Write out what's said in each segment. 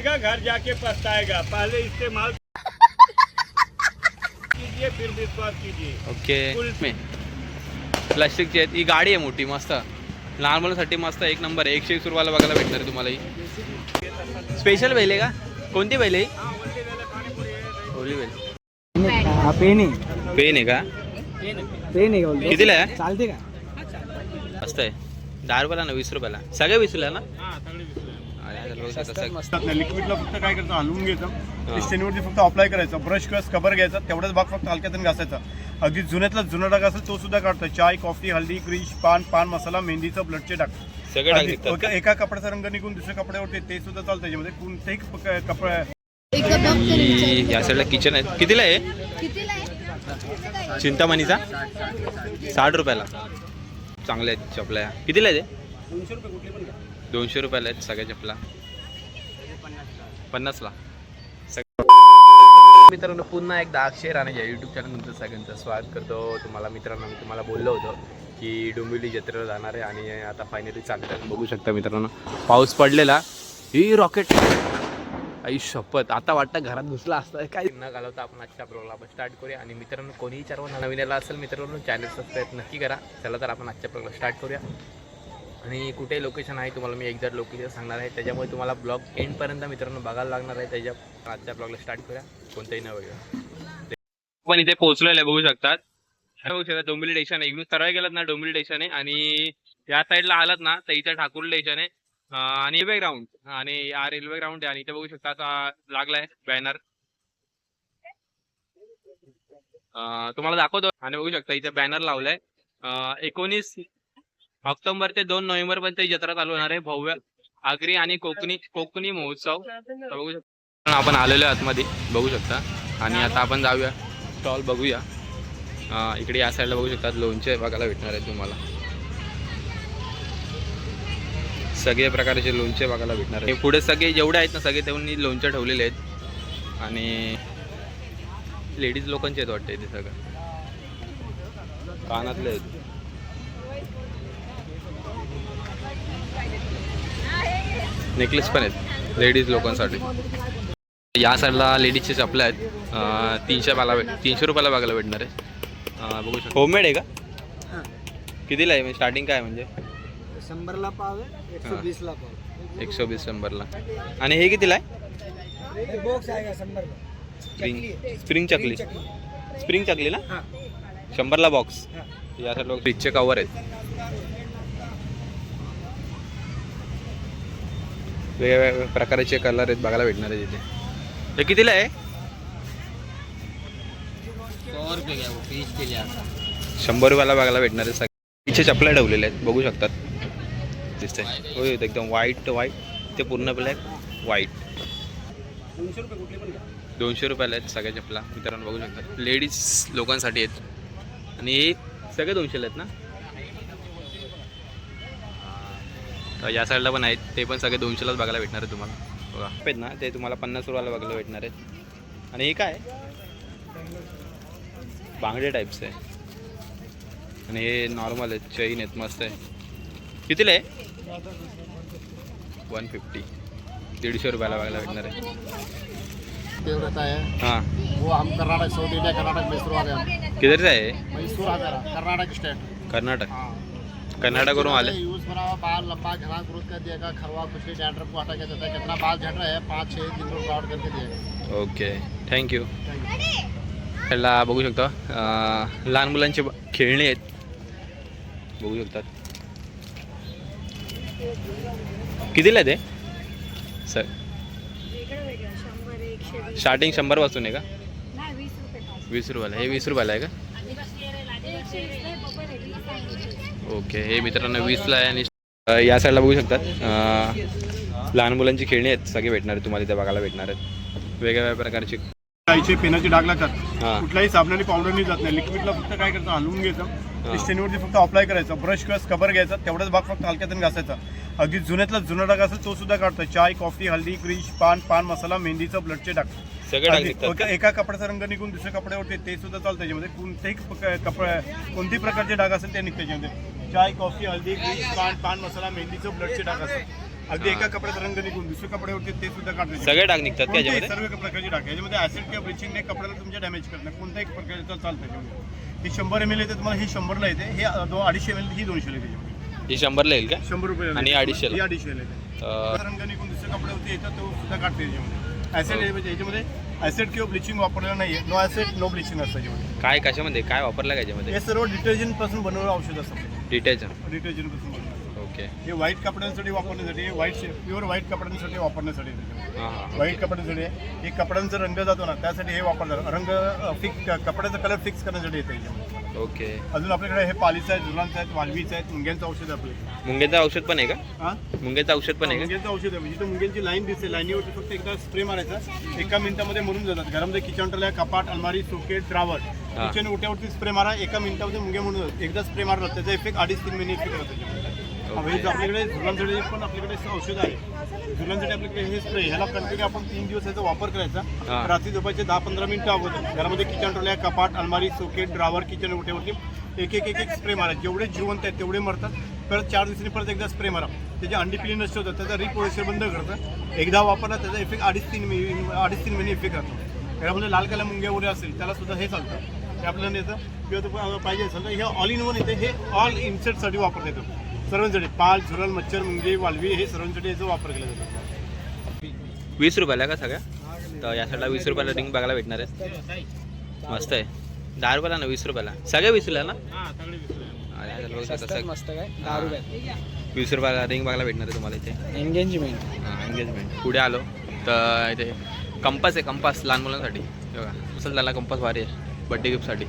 कमाएगा घर जाके पछताएगा। पहले इस्तेमाल कीजिए फिर विश्वास कीजिए। ओके। प्लास्टिकची आहेत. ही गाडी आहे मोठी मस्त. लहान मुलांसाठी मस्त एक नंबर आहे. एकशे वीस रुपयाला बघायला भेटणार आहे तुम्हाला ही. स्पेशल बैल आहे का? कोणती बैल आहे ही? ओली बैल. हा पेन आहे. पेन आहे का? पेन आहे? कितीला आहे? चालते का? मस्त आहे. दहा रुपयाला ना वीस रुपयाला. सगळे वीसला ना अरे, आता बघू शकता, सग- लिक्विडला फक्त काय करायचं हलवून घ्यायचं स्टेनवरती फक्त अप्लाय करायचं. ब्रश किंवा स्कबर घ्यायचा. तेवढाच भाग फक्त हलक्यातून घासायचा. अगदी जुन्यातला जुना डाग असेल तो सुद्धा काढतो चाय कॉफी हल्दी क्रीज पान पान मसाला मेहंदीचं ब्लडचे डाग सगळे डाग अगदी निघतात एका- एका कपड्याचा रंग निघून दुसऱ्या कपड्यावरती ते सुद्धा चालतं. त्याच्यामध्ये कोणतेही कप- कपडा ही. या साईडला किचन आहे कितीला आहे? चिंतामणीचा? साठ रुपयाला. चांगल्या आहेत चपल्या. कितीला आहे ते दोनशे रुपयाला आहेत सगळ्या चपला. पन्नासला. मित्रांनो पुन्हा एकदा अक्षय या यूट्यूब चॅनल तुमचं सगळ्यांचं स्वागत करतो. तुम्हाला मित्रांनो मी तुम्हाला बोललो होतो की डोंबिवली जत्रेला जाणार आहे आणि आता फायनली चालतं बघू शकता मित्रांनो पाऊस पडलेला. ही रॉकेट आई शपथ. आता वाटतं घरात घुसला असतं. काय? न घालवता आपण आजच्या प्रोग्राम आपण स्टार्ट करूया. आणि मित्रांनो कोणीही चार नवीन आला असेल मित्रांनो चॅनल सबस्क्राईब नक्की करा. चला तर आपण आजच्या प्रोग्राम स्टार्ट करूया. आणि कुठे लोकेशन आहे तुम्हाला मी एक्झॅक्ट लोकेशन सांगणार आहे. त्याच्यामुळे तुम्हाला ब्लॉग एंडपर्यंत मित्रांनो बघायला लागणार आहे. त्याच्या आजच्या ब्लॉगला स्टार्ट करूया. कोणताही न बघा पण इथे पोहोचलेलं बघू शकतात. हे बघू शकता डोंबिवली स्टेशन आहे. इकडून सरळ गेलात ना डोंबिवली स्टेशन आहे. आणि या साईडला आलात ना तर इथे ठाकूर स्टेशन आहे. आणि रेल्वे ग्राउंड आणि हा रेल्वे ग्राउंड आहे. आणि इथे बघू शकता आता लागलाय बॅनर तुम्हाला दाखवतो. आणि बघू शकता इथे बॅनर लावलाय. एकोणीस ऑक्टोबर ते दोन नोव्हेंबर पर्यंत ही जत्रा चालू होणार आहे. भव्य आगरी आणि कोकणी कोकणी महोत्सव. तर बघू शकता. आपण आलेलो आहे आतमध्ये बघू शकता. आणि आता आपण जाऊया. स्टॉल बघूया. इकडे या साईडला बघू शकता. लोणचे बघायला भेटणार आहे तुम्हाला. सगळे प्रकारचे लोणचे बघायला भेटणार आहे पुढे सगळे जेवढे आहेत ना सगळे तेवढे लोणचे ठेवलेले आहेत. आणि लेडीज लोकांचे आहेत वाटते इथे सगळं. कानातले आहेत. नेकलेस पण आहेत लेडीज लोकांसाठी. या साईडला लेडीजचे चपल्या आहेत. तीनशे पाला भेट तीनशे रुपयाला बघायला भेटणार आहे. बघू शकतो. होममेड आहे का? हा. कितीला आहे? म्हणजे स्टार्टिंग काय म्हणजे? शंभरला पाव आहे एकशे हा. वीसला पाव एकशे वीस शंभरला. आणि हे कितीला आहे? बॉक्स आहे स्प्रिंग. स्प्रिंग चकली. स्प्रिंग चकली. ना हा. शंभरला बॉक्स. या सर्व फ्रीजचे कवर आहेत. वेगवेगळ्या प्रकारचे कलर आहेत बघायला भेटणार आहे तिथे. हे कितीला आहे? शंभर रुपयाला बघायला भेटणार आहे. सगळे चपल्या ठेवलेल्या आहेत बघू शकतात. दिसतंय. हो एकदम व्हाईट व्हाईट ते पूर्ण ब्लॅक व्हाईट दोनशे रुपयाला आहेत सगळ्या चपला. मित्रांनो बघू शकतात. लेडीज लोकांसाठी आहेत. आणि हे सगळे दोनशेला आहेत ना? तर या साईडला पण आहेत. ते पण सगळे दोनशेलाच बघायला भेटणार आहे तुम्हाला. बघा. आहेत ना ते तुम्हाला पन्नास रुपयाला बघायला भेटणार आहेत. आणि हे काय? बांगडे टाईप्स आहे. आणि हे नॉर्मल आहेत चैन आहेत मस्त आहे. कितीला आहे? वन फिफ्टी दीडशे रुपयाला बघायला भेटणार आहे. रहता है. हां वो हम कर्नाटक कर्नाटक मैसूर मैसूर आ कर्नाटक स्टेट कर्नाटक. हाँ. कर्नाटकवरून आले. यूज बना हुआ बाल लंबा घना ग्रोथ कर दिएगा खरवा खुशली डैंड्रफ को हटा के देता है। कितना बाल झड़ रहा है? पाँच छः दिन में आउट करके दिएगा ओके थँक्यू त्याला बघू शकता अं, लहान मुलांचे खेळणे आहेत. बघू शकतात कितीला आहे ते? सर स्टार्टिंग शंभरपासून आहे का? वीस रुपयाला. हे वीस रुपयाला आहे का? ओके हे मित्रांनो वीसला आहे आणि या साईडला बघू शकतात. लहान मुलांची खेळणी आहेत सगळे भेटणार आहेत तुम्हाला इथे बघायला भेटणार आहेत. वेगवेगळ्या प्रकारची आईचे पेनाचे डाग लागतात. हां. कुठल्याही साबणाने पावडरने जात नाही. लिक्विडला फक्त काय करायचं हलवून घ्यायचं स्टेनवरती फक्त अप्लाय करायचं. ब्रश किंवा स्कबर घ्यायचा. तेवढाच भाग फक्त हलक्यातून घासायचा. अगदी जुन्यातला जुना डाग असेल तो सुद्धा काढतो. चाय कॉफी हल्दी क्रीज पान पान मसाला मेहंदीचं ब्लडचे डाग. सगळे निघतात एका- कपड्याचा रंग निघून दुसऱ्या कपड्यावरती ते सुद्धा चालतं. त्याच्यामध्ये कोणतेही कपडा कोणतेही प्रकारचे डाग असेल ते निघते त्याच्यामध्ये. चाय कॉफी हल्दी क्रीज पान पान मसाला मेहंदीचं ब्लडचे डाग असतात अगदी हा. एका कपड्याचा रंग निघून दुसऱ्या कपड्यावरती ते सुद्धा काढतो सगळे डाग निघतात का याच्यामध्ये? सर्व प्रकारची डाग. याच्यामध्ये ऍसिड किंवा ब्लिचिंगने कपड्याला तुमच्या डॅमेज नाही. कोणत्याही प्रकारचं चालतं याच्यामध्ये. ही शंभर एम एल येते तुम्हाला ही शंभरला येते. हे दो अडीचशे एम एल ही दोनशे येते त्याच्यामध्ये ही शंभरला येईल का? शंभर रुपये आणि अडीचशेला? ही अडीचशेला येते. अं, रंग निघून दुसऱ्या कपड्यावरती येतात तो सुद्धा काढते याच्यामध्ये. ऍसिड याच्यामध्ये ऍसिड किंवा ब्लिचिंग वापरलेलं नाहीये. नो ऍसिड नो ब्लिचिंग असतं याच्यामध्ये काय कशामध्ये? काय वापरलं का याच्यामध्ये? हे सर्व डिटर्जंटपासून बनवलेलं औषध असतं. डिटर्जंट डिटर्जंटपासून बनवलेलं. ओके हे व्हाईट कपड्यांसाठी वापरण्यासाठी व्हाईट प्युअर व्हाईट कपड्यांसाठी वापरण्यासाठी आहे. हां हां व्हाईट कपड्यांसाठी. आहे. हे कपड्यांचा रंग जातो ना त्यासाठी हे वापरतात. रंग फिक्स कपड्याचा कलर फिक्स करण्यासाठी येतं याच्यामध्ये. ओके. अजून आपल्याकडे हे पालीचं आहेत झुलांचं आहेत वालवीचं आहेत मुंग्यांचं औषध आहे आपल्याकडे. मुंग्याचं औषध पण आहे का? हा? मुंग्याचं औषध पण आहे का? मुंग्यांचं औषध आहे. म्हणजे मुंग्यांची लाईन दिसते. लाईनीवरती फक्त एकदा स्प्रे मारायचा. एका मिनिटामध्ये मरून जातात. घरामध्ये किचन टोल्या कपाट अलमारी सोकेट ड्रावर. किचन उट्यावरती स्प्रे मारा. एका मिनिटामध्ये मुंग्या जातात. एकदा स्प्रे मारला त्याचा इफेक्ट अडीच तीन महिने इफेक्ट होतो जो आपल्याकडे झुलांसाठी पण आपल्याकडे औषध आहे झुलांसाठी आपल्याकडे हे स्प्रे ह्याला कंटिन्यू आपण तीन दिवस याचा वापर. करायचा. रात्री झोपायचे दहा पंधरा मिनिटं अगोदर. घरामध्ये किचन टोल्या कपाट अलमारी सोकेट ड्रावर किचन उट्यावरती एक एक एक एक स्प्रे मारा. जेवढे जिवंत आहेत तेवढे मरतात. परत चार दिवसांनी परत एकदा स्प्रे मारा. त्याचे अंडी पिली नष्ट होतात त्याचा रिप्रोडक्शन बंद करतं. एकदा वापरला त्याचा इफेक्ट अडीच तीन महिने अडीच तीन महिने इफेक्ट राहतो. घरामध्ये लाल काला मुंग्या वगैरे असेल त्याला सुद्धा हे चालतं. हे आपल्याला येतं किंवा तो पाहिजे असेल तर हे ऑल इन वन येते. हे ऑल इन्सेटसाठी वापरता येतं. सर्वांसाठी पाल झुरल मच्छर मुंगे वालवी हे सर्वांसाठी याचा वापर केला जातो. वीस रुपयाला का सगळ्या? तर या साईडला वीस रुपयाला रिंग बघायला भेटणार आहे. मस्त आहे. दहा रुपयाला ना वीस रुपयाला? सगळ्या वीस रुपयाला ना? हा, या साईडला बघू शकता, सग- मस्त काय? दहा रुपयात. वीस रुपयाला रिंग बघायला भेटणार आहे तुम्हाला इथे. एंगेजमेंट एंगेजमेंट पुढे आलो. तर इथे कंपास आहे कंपास लहान मुलांसाठी. हे बघा उचल त्याला कंपास भारी आहे. बड्डे गिफ्टसाठी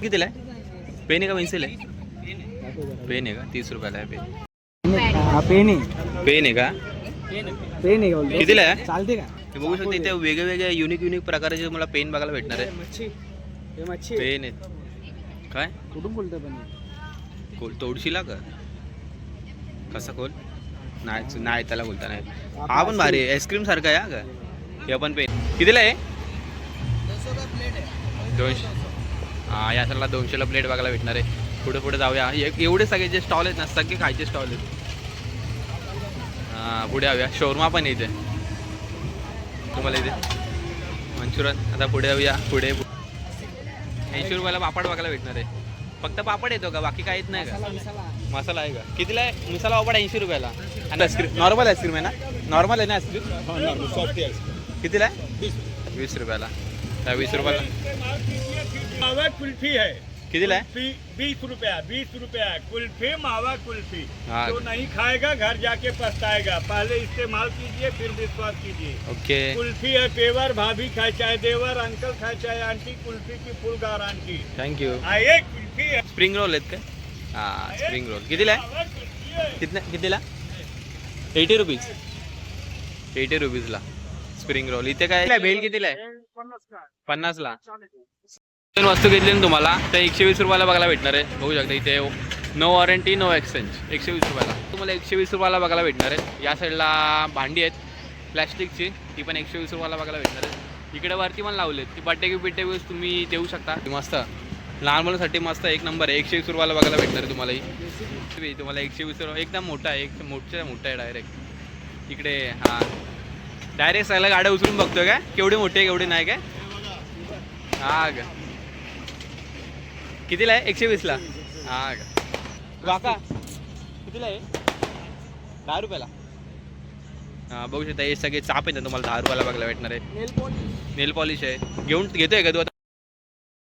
कितीला आहे? पेन आहे का पेन्सिल आहे? पेन आहे का? तीस रुपयाला आहे पेन. हा पेन आहे. पेन आहे का? पेन आहे का बोलतो? कितीला आहे? चालते का? ते बघू शकता इथे वेगळे वेगळे युनिक युनिक प्रकारचे मला पेन बघायला भेटणार आहे. मच्छी. हे मच्छी आहे. पेन आहेत काय? कुठून बोलतो पण हे? कोल तोडशीला का? कसा कोल नाही नाही त्याला बोलता नाही. हा पण भारी आहे. आईस्क्रीम सारखा आहे हा का? हे पण पेन. कितीला आहे? दोनशे. हा या साईडला दोनशेला प्लेट बघायला भेटणार आहे. पुढे पुढे जाऊया एवढे सगळे जे स्टॉल आहेत ना सगळे खायचे स्टॉल आहेत हां पुढे जाऊया शोरमा पण आहे इथे तुम्हाला इथे मंचुरन आता पुढे जाऊया पुढे ऐंशी रुपयाला पापड बघायला भेटणार आहे फक्त पापड येतो का बाकी काही येत नाही का मसाला आहे का कितीला आहे मसाला पापड ऐंशी रुपयाला आणि आईस्क्रीम नॉर्मल आईस्क्रीम आहे ना नॉर्मल आहे ना आईस्क्रीम कितीला आहे वीस रुपयाला त्या वीस रुपयाला कुल्फी है कितीला आहे बीस रुपया बीस रुपया कुल्फी मावा कुल्फी। हाँ। जो नहीं खाएगा घर जाके पछताएगा। पहले इस्तेमाल कीजिए फिर विश्वास कीजिए। ओके। कुल्फी है पेवर भाभी खाए चाहे देवर अंकल खाए चाहे आंटी कुल्फी की फुल गारंटी। थँक्यू आइए कुल्फी है। स्प्रिंग रोल आहेत काय हाँ स्प्रिंग रोल कितीला आहे है? कितना कितीला एटी रुपीज़ एटी रुपीजला स्प्रिंग रोल इथे काय भेल कितीला आहे पन्नासला दोन वस्तू घेतली ना तुम्हाला तर एकशे वीस रुपयाला बघायला भेटणार आहे. बघू शकता इथे नो वॉरंटी नो एक्सचेंज एकशे वीस रुपयाला. तुम्हाला एकशे वीस रुपयाला बघायला भेटणार आहे. या साईडला भांडी आहेत प्लॅस्टिकची ती पण एकशे वीस रुपयाला बघायला भेटणार आहे. इकडे वरती पण लावले ती बड्डे गिफ्ट बिड्डे वीस तुम्ही देऊ शकता. मस्त. लहान मुलांसाठी मस्त एक नंबर आहे. एकशे वीस रुपयाला बघायला भेटणार आहे तुम्हाला ही. तुम्हाला एकशे वीस रुपये एकदम मोठा आहे. एक मोठा मोठा आहे डायरेक्ट इकडे हां. डायरेक्ट सगळ्या गाड्या उचलून बघतोय काय? केवढी मोठी आहे केवढी नाही काय? हा का कितीला आहे? एकशे वीसला हा का? काका कितीला आहे? दहा रुपयाला. हां बघू शकता हे सगळे चाप आहेत ना तुम्हाला दहा रुपयाला बघायला भेटणार आहे. नेल पॉलिश आहे. घेऊन घेतोय का तू आता?